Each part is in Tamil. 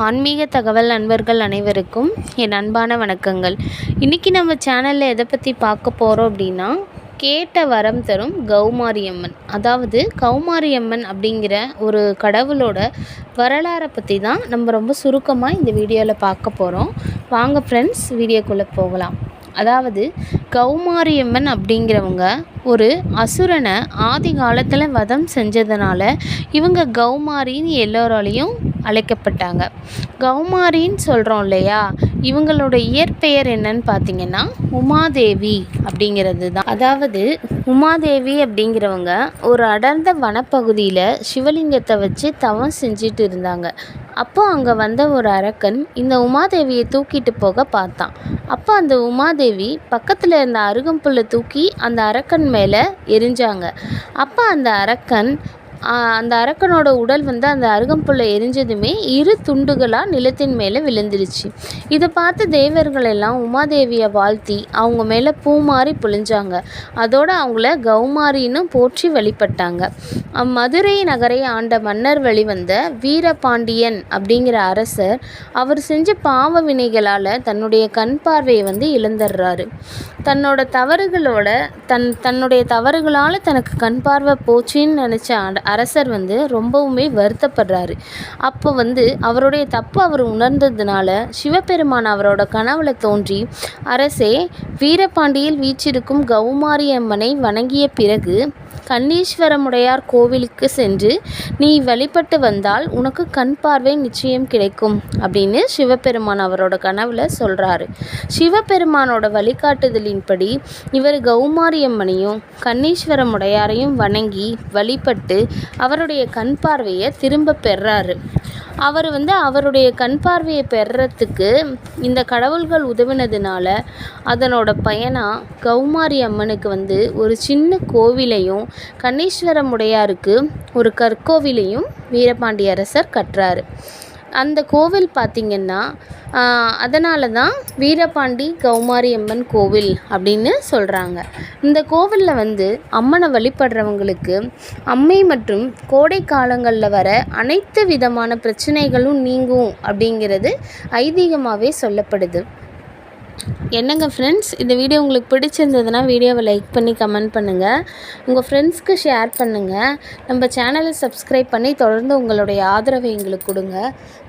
ஆன்மீக தகவல் நண்பர்கள் அனைவருக்கும் என் அன்பான வணக்கங்கள். இன்றைக்கி நம்ம சேனலில் எதை பற்றி பார்க்க போகிறோம் அப்படின்னா கேட்ட வரம் தரும் கௌமாரியம்மன். அதாவது கௌமாரியம்மன் அப்படிங்கிற ஒரு கடவுளோட வரலாறை பற்றி தான் நம்ம ரொம்ப சுருக்கமாக இந்த வீடியோவில் பார்க்க போகிறோம் வாங்க ஃப்ரெண்ட்ஸ் வீடியோக்குள்ளே போகலாம். அதாவது கௌமாரியம்மன் அப்படிங்கிறவங்க ஒரு அசுரனை ஆதி காலத்தில் வதம் செஞ்சதுனால இவங்க கௌமாரின்னு எல்லோராலையும் அழைக்கப்பட்டாங்க. கௌமாரின்னு சொல்கிறோம் இல்லையா? இவங்களோட இயற்பெயர் என்னன்னு பார்த்தீங்கன்னா உமாதேவி அப்படிங்கிறது தான் அதாவது உமாதேவி அப்படிங்கிறவங்க ஒரு அடர்ந்த வனப்பகுதியில் சிவலிங்கத்தை வச்சு தவம் செஞ்சுட்டு இருந்தாங்க. அப்போ அங்கே வந்த ஒரு அரக்கன் இந்த உமாதேவியை தூக்கிட்டு போக பார்த்தான். அப்போ அந்த உமாதேவி பக்கத்தில் இருந்த அருகம்புல்லை தூக்கி அந்த அரக்கன் மேலே எரிஞ்சாங்க. அப்போ அந்த அரக்கன் அந்த அரக்கனோட உடல் வந்து அந்த அருகம்புல்லை எரிஞ்சதுமே இரு துண்டுகளாக நிலத்தின் மேலே விழுந்துருச்சு. இதை பார்த்து தேவர்கள் எல்லாம் உமாதேவியை வாழ்த்தி அவங்க மேலே பூ மாறி பொழிஞ்சாங்க. அதோட அவங்கள கௌமாரின்னு போற்றி வழிபட்டாங்க. மதுரை நகரை ஆண்ட மன்னர் வழிவந்த வீரபாண்டியன் அப்படிங்கிற அரசர் அவர் செஞ்ச பாவ வினைகளால் தன்னுடைய கண் பார்வையை வந்து இழந்துடுறாரு தன்னோட தவறுகளோட தன் தன்னுடைய தவறுகளால் தனக்கு கண் பார்வை போச்சுன்னு நினச்ச அரசர் வந்து ரொம்பவுமே வருத்தப்படுறாரு. அப்போ வந்து அவருடைய தப்பு அவர் உணர்ந்ததுனால சிவபெருமான் அவரோட கனவுல தோன்றி அரசே வீரபாண்டியில் வீச்சிருக்கும் கௌமாரியம்மனை வணங்கிய பிறகு கண்ணீஸ்வரமுடையார் கோவிலுக்கு சென்று நீ வழிபட்டு வந்தால் உனக்கு கண் பார்வை நிச்சயம் கிடைக்கும் அப்படின்னு சிவபெருமான் அவரோட கனவுல சொல்கிறாரு சிவபெருமானோட வழிகாட்டுதலின்படி இவர் கௌமாரியம்மனையும் கண்ணீஸ்வரமுடையாரையும் வணங்கி வழிபட்டு அவருடைய கண் பார்வையை திரும்ப பெறாரு. அவர் வந்து அவருடைய கண் பார்வையை பெறத்துக்கு இந்த கடவுள்கள் உதவினதுனால அதனோட பயனாக கௌமாரி அம்மனுக்கு வந்து ஒரு சின்ன கோவிலையும் கண்ணீஸ்வரமுடையாருக்கு ஒரு கற்கோவிலையும் வீரபாண்டிய அரசர் கட்டுறாரு. அந்த கோவில் பார்த்திங்கன்னா அதனால தான் வீரபாண்டி கௌமாரி அம்மன் கோவில் அப்படின்னு சொல்கிறாங்க இந்த கோவிலில் வந்து அம்மனை வழிபடுறவங்களுக்கு அம்மை மற்றும் கோடை காலங்களில் வர அனைத்து விதமான பிரச்சனைகளும் நீங்கும் அப்படிங்கிறது ஐதீகமாகவே சொல்லப்படுது. என்னங்க ஃப்ரெண்ட்ஸ் இந்த வீடியோ உங்களுக்கு பிடிச்சிருந்ததுன்னா வீடியோவை லைக் பண்ணி கமெண்ட் பண்ணுங்கள் உங்கள் ஃப்ரெண்ட்ஸ்க்கு ஷேர் பண்ணுங்கள் நம்ம சேனலை சப்ஸ்கிரைப் பண்ணி தொடர்ந்து உங்களுடைய ஆதரவை எங்களுக்கு கொடுங்க.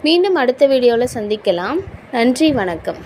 மீண்டும் அடுத்த வீடியோவில் சந்திக்கலாம். நன்றி வணக்கம்.